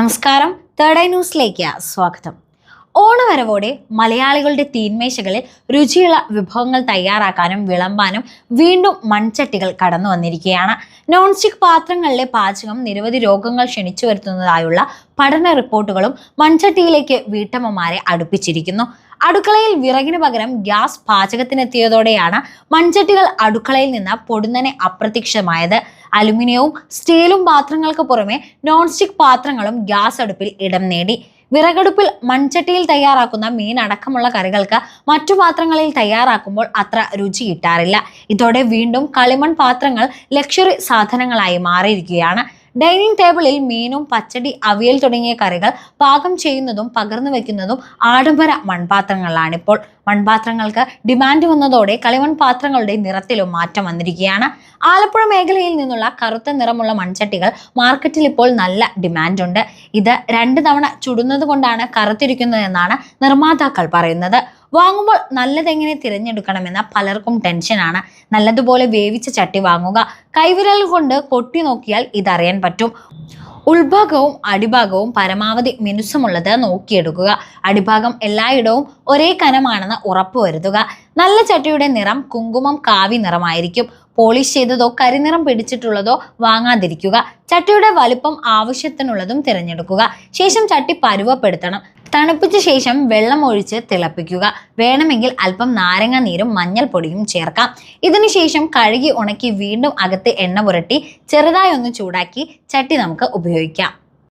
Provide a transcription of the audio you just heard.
നമസ്കാരം. Third eye ന്യൂസിലേക്ക് സ്വാഗതം. ഓണവരവോടെ മലയാളികളുടെ തീന്മേശകളിൽ രുചിയുള്ള വിഭവങ്ങൾ തയ്യാറാക്കാനും വിളമ്പാനും വീണ്ടും മൺചട്ടികൾ കടന്നു വന്നിരിക്കുകയാണ്. നോൺ സ്റ്റിക് പാത്രങ്ങളിലെ പാചകം നിരവധി രോഗങ്ങൾ ക്ഷണിച്ചു വരുത്തുന്നതായുള്ള പഠന റിപ്പോർട്ടുകളും മൺചട്ടിയിലേക്ക് വീട്ടമ്മമാരെ അടുപ്പിച്ചിരിക്കുന്നു. അടുക്കളയിൽ വിറകിന് പകരം ഗ്യാസ് പാചകത്തിനെത്തിയതോടെയാണ് മൺചട്ടികൾ അടുക്കളയിൽ നിന്ന് പൊടുന്നനെ അപ്രത്യക്ഷമായത്. അലുമിനിയവും സ്റ്റീലും പാത്രങ്ങൾക്ക് പുറമെ നോൺ സ്റ്റിക് പാത്രങ്ങളും ഗ്യാസ് അടുപ്പിൽ ഇടം നേടി. വിറകടുപ്പിൽ മൺചട്ടിയിൽ തയ്യാറാക്കുന്ന മീൻ അടക്കമുള്ള കറികൾക്ക് മറ്റു പാത്രങ്ങളിൽ തയ്യാറാക്കുമ്പോൾ അത്ര രുചി കിട്ടാറില്ല. ഇതോടെ വീണ്ടും കളിമൺ പാത്രങ്ങൾ ലക്ഷറി സാധനങ്ങളായി മാറിയിരിക്കുകയാണ്. ഡൈനിങ് ടേബിളിൽ മീനും പച്ചടി അവിയൽ തുടങ്ങിയ കറികൾ പാകം ചെയ്യുന്നതും പകർന്നു വെക്കുന്നതും ആഡംബര മൺപാത്രങ്ങളിലാണിപ്പോൾ മൺപാത്രങ്ങൾക്ക് ഡിമാൻഡ് വന്നതോടെ കളിമൺ പാത്രങ്ങളുടെ നിറത്തിലും മാറ്റം വന്നിരിക്കുകയാണ്. ആലപ്പുഴ മേഖലയിൽ നിന്നുള്ള കറുത്ത നിറമുള്ള മൺചട്ടികൾ മാർക്കറ്റിൽ ഇപ്പോൾ നല്ല ഡിമാൻഡുണ്ട് ഇത് രണ്ട് തവണ ചുടുന്നത് കൊണ്ടാണ് കറുത്തിരിക്കുന്നതെന്നാണ് നിർമ്മാതാക്കൾ പറയുന്നത്. വാങ്ങുമ്പോൾ നല്ലതെങ്ങനെ തിരഞ്ഞെടുക്കണമെന്ന പലർക്കും ടെൻഷനാണ്. നല്ലതുപോലെ വേവിച്ച ചട്ടി വാങ്ങുക കൈവിരൽ കൊണ്ട് കൊട്ടി നോക്കിയാൽ ഇതറിയാൻ പറ്റും. ഉൾഭാഗവും അടിഭാഗവും പരമാവധി മിനുസമുള്ളത് നോക്കിയെടുക്കുക. അടിഭാഗം എല്ലായിടവും ഒരേ കനമാണെന്ന് ഉറപ്പുവരുത്തുക നല്ല ചട്ടിയുടെ നിറം കുങ്കുമം കാവി നിറമായിരിക്കും. പോളിഷ് ചെയ്തതോ കരിനിറം പിടിച്ചിട്ടുള്ളതോ വാങ്ങാതിരിക്കുക. ചട്ടിയുടെ വലുപ്പം ആവശ്യത്തിനുള്ളതും തിരഞ്ഞെടുക്കുക. ശേഷം ചട്ടി പരുവപ്പെടുത്തണം. തണുപ്പിച്ച ശേഷം വെള്ളം ഒഴിച്ച് തിളപ്പിക്കുക. വേണമെങ്കിൽ അല്പം നാരങ്ങ നീരും മഞ്ഞൾപ്പൊടിയും ചേർക്കാം. ഇതിനുശേഷം കഴുകി ഉണക്കി വീണ്ടും അകത്ത് എണ്ണ പുരട്ടി ചെറുതായി ഒന്ന് ചൂടാക്കി ചട്ടി നമുക്ക് ഉപയോഗിക്കാം.